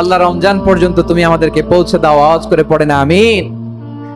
আল্লাহ রমজান পর্যন্ত তুমি আমাদেরকে পৌঁছে দাও আওয়াজ করে পড়ে না আমিন।